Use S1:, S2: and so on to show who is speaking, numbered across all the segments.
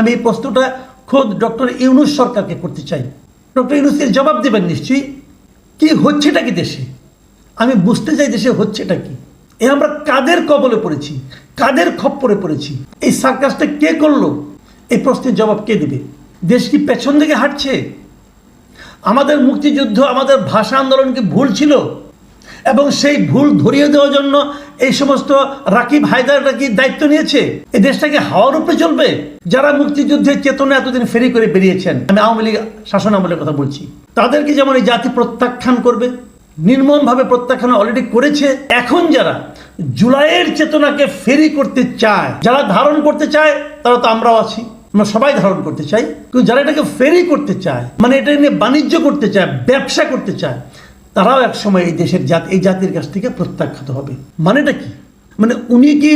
S1: আমি এই প্রশ্নটা খোদ ডক্টর ইউনুস সরকারকে করতে চাই। ডক্টর ইউনুসের জবাব দেবেন নিশ্চয়ই। কি হচ্ছেটা কি দেশে? আমি বুঝতে চাই দেশে হচ্ছেটা কি। এ আমরা কাদের কবলে পড়েছি? কাদের খপ্পরে পড়েছি? এই সার্কাসটা কে করল? এই প্রশ্নের জবাব কে দেবে? দেশ কি পেছন দিকে হাঁটছে? আমাদের মুক্তিযুদ্ধ, আমাদের ভাষা আন্দোলন কি ভুল ছিল? এবং সেই ভুল ধরিয়ে দেওয়ার জন্য এই সমস্ত রাকিব হায়দাররা কি দায়িত্ব নিয়েছে? এই দেশটাকে হাওয়ার উপরে চলবে? যারা মুক্তিযুদ্ধের চেতনা এতদিন ফেরি করে বেরিয়েছেন, আমি আওয়ামী লীগ শাসন আমলের কথা বলছি, তাদেরকে যেমন এই জাতি প্রত্যাখ্যান করবে, নির্মমভাবে প্রত্যাখ্যান অলরেডি করেছে, এখন যারা জুলাইয়ের চেতনাকে ফেরি করতে চায়, যারা ধারণ করতে চায়, তারা তো আমরাও আছি, আমরা সবাই ধারণ করতে চাই, কিন্তু যারা এটাকে ফেরি করতে চায় মানে এটা নিয়ে বাণিজ্য করতে চায়, ব্যবসা করতে চায় তারাও একসময় এই দেশের জাত, এই জাতির কাছ থেকে প্রত্যাখ্যাত হবে। মানেটা কি? মানে উনি কি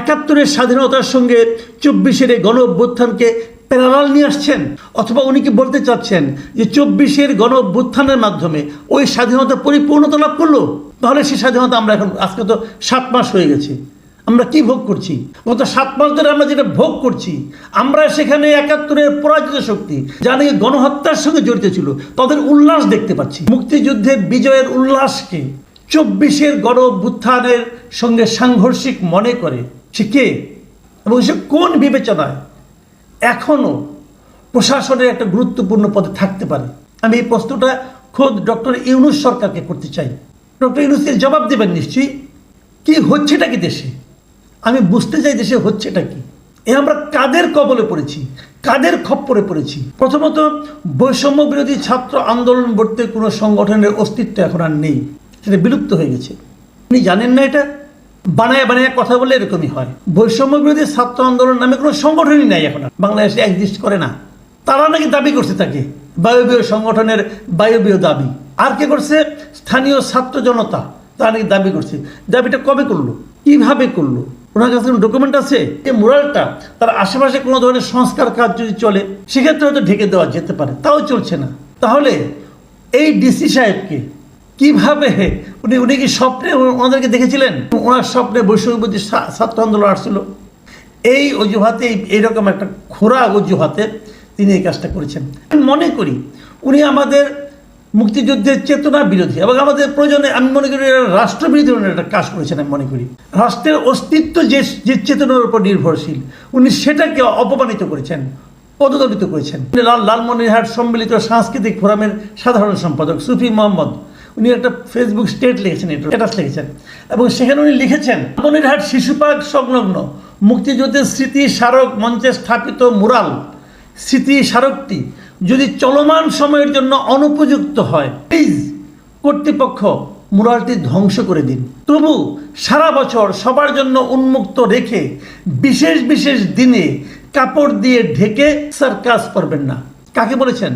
S1: একাত্তরের স্বাধীনতার সঙ্গে চব্বিশের এই গণ অভ্যুত্থানকে প্যারাল নিয়ে আসছেন? অথবা উনি কি বলতে চাচ্ছেন যে চব্বিশের গণ অভ্যুত্থানের মাধ্যমে ওই স্বাধীনতা পরিপূর্ণতা লাভ করল? তাহলে সেই স্বাধীনতা আমরা এখন, আজকে তো সাত মাস হয়ে গেছে। আমরা কি ভোগ করছি? গত সাত মাস ধরে আমরা যেটা ভোগ করছি, আমরা সেখানে একাত্তরের পরাজিত শক্তি, যা নাকি গণহত্যার সঙ্গে জড়িত ছিল, তাদের উল্লাস দেখতে পাচ্ছি। মুক্তিযুদ্ধের বিজয়ের উল্লাসকে চব্বিশের গণ অভ্যুত্থানের সঙ্গে সাংঘর্ষিক মনে করে সে কে? এবং সে কোন বিবেচনায় এখনও প্রশাসনের একটা গুরুত্বপূর্ণ পদে থাকতে পারে? আমি এই প্রশ্নটা খোদ ডক্টর ইউনুস সরকারকে করতে চাই। ডক্টর ইউনুসের জবাব দেবেন নিশ্চয়ই। কি হচ্ছেটা কি দেশে? আমি বুঝতে চাই দেশে হচ্ছেটা কি। এ আমরা কাদের কবলে পড়েছি, কাদের খপ্পরে পড়েছি? প্রথমত, বৈষম্য বিরোধী ছাত্র আন্দোলন বলতে কোনো সংগঠনের অস্তিত্ব এখন আর নেই। সেটা বিলুপ্ত হয়ে গেছে। আপনি জানেন না এটা? বানায় বানায় কথা বলে এরকমই হয়। বৈষম্য বিরোধী ছাত্র আন্দোলন নামে কোনো সংগঠনই নাই এখন আর। বাংলাদেশে এক্সিস্ট করে না। তারা নাকি দাবি করছে তাকে, বায়বীয় সংগঠনের বায়বীয় দাবি। আর কে করছে? স্থানীয় ছাত্র জনতা। তারা দাবি করছে। দাবিটা কবে করল? কীভাবে করল? ওনার কাছে কোনো ডকুমেন্ট আছে? এই মুরালটা তার আশেপাশে কোনো ধরনের সংস্কার কাজ যদি চলে, সেক্ষেত্রে হয়তো ঢেকে দেওয়া যেতে পারে। তাও চলছে না। তাহলে এই ডিসি সাহেবকে কীভাবে উনি উনি কি স্বপ্নে ওনাদেরকে দেখেছিলেন? ওনার স্বপ্নে বৈষম্যবতী ছাত্র আন্দোলন আসছিল। এই অজুহাতে এই- এইরকম একটা খোরা অজুহাতে তিনি এই কাজটা করেছেন। আমি মনে করি উনি আমাদের মুক্তিযুদ্ধের চেতনা বিরোধী। এবং আমাদের প্রয়োজনে আমি মনে করি রাষ্ট্রবিরোধী একটা কাজ করেছেন আমি মনে করি। রাষ্ট্রের অস্তিত্ব যে যে চেতনার উপর নির্ভরশীল, উনি সেটাকে অপমানিত করেছেন, পদদলিত করেছেন। লাল, লালমনিরহাট সম্মিলিত সাংস্কৃতিক ফোরামের সাধারণ সম্পাদক সুফি মোহাম্মদ। উনি একটা ফেসবুক স্টেট লিখেছেন, এটা স্ট্যাটাস লিখেছেন। এবং সেখানে উনি লিখেছেন, লালমনিরহাট শিশু পার্ক সংলগ্ন, মুক্তিযুদ্ধের স্মৃতি স্মারক মঞ্চে স্থাপিত মুরাল। স্মৃতি স্মারকটি যদি চলমান সময়ের জন্য অনুপযুক্ত হয় প্লিজ কর্তৃপক্ষ মুরালটি ধ্বংস করে দিন। তবু সারা বছর সবার জন্য উন্মুক্ত রেখে বিশেষ বিশেষ দিনে কাপড় দিয়ে ঢেকে সার্কাস করবেন না। কাকে বলেছেন?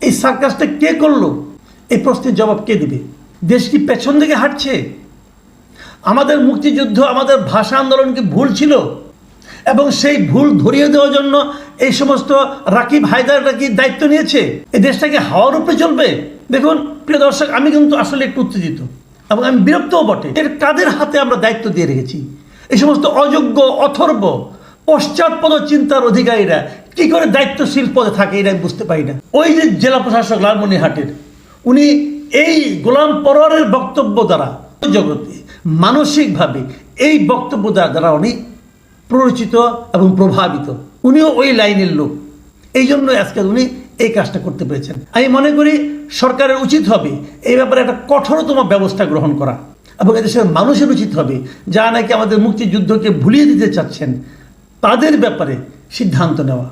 S1: এই সার্কাসটা কে করল? এই প্রশ্নের জবাব কে দিবে? দেশ কি পেছন দিকে হাঁটছে? আমাদের মুক্তিযুদ্ধ, আমাদের ভাষা আন্দোলন কি ভুল ছিল? এবং সেই ভুল ধরিয়ে দেওয়ার জন্য এই সমস্ত রাকিব হায়দাররা কি দায়িত্ব নিয়েছে? এই দেশটাকে হাওয়ার উপরে চলবে? দেখুন, প্রিয় দর্শক, আমি কিন্তু আসলে একটু উত্তেজিত এবং আমি বিরক্তও বটে। এর কাদের হাতে আমরা দায়িত্ব দিয়ে রেখেছি? এই সমস্ত অযোগ্য, অথর্ব, পশ্চাৎপদ চিন্তার অধিকারীরা কি করে দায়িত্বশীল পদে থাকে এটা আমি বুঝতে পারি না। ওই যে জেলা প্রশাসক লালমনিহাটের উনি এই গোলাম পরোয়ারের বক্তব্য দ্বারা জগতে মানসিকভাবে এই বক্তব্য দ্বারা উনি প্ররোচিত এবং প্রভাবিত। উনিও ওই লাইনের লোক। এই জন্য আজকে উনি এই কাজটা করতে পেরেছেন। আমি মনে করি সরকারের উচিত হবে এই ব্যাপারে একটা কঠোরতম ব্যবস্থা গ্রহণ করা এবং এদেশের মানুষের উচিত হবে যা নাকি আমাদের মুক্তিযুদ্ধকে ভুলিয়ে দিতে চাচ্ছেন, তাদের ব্যাপারে সিদ্ধান্ত নেওয়া।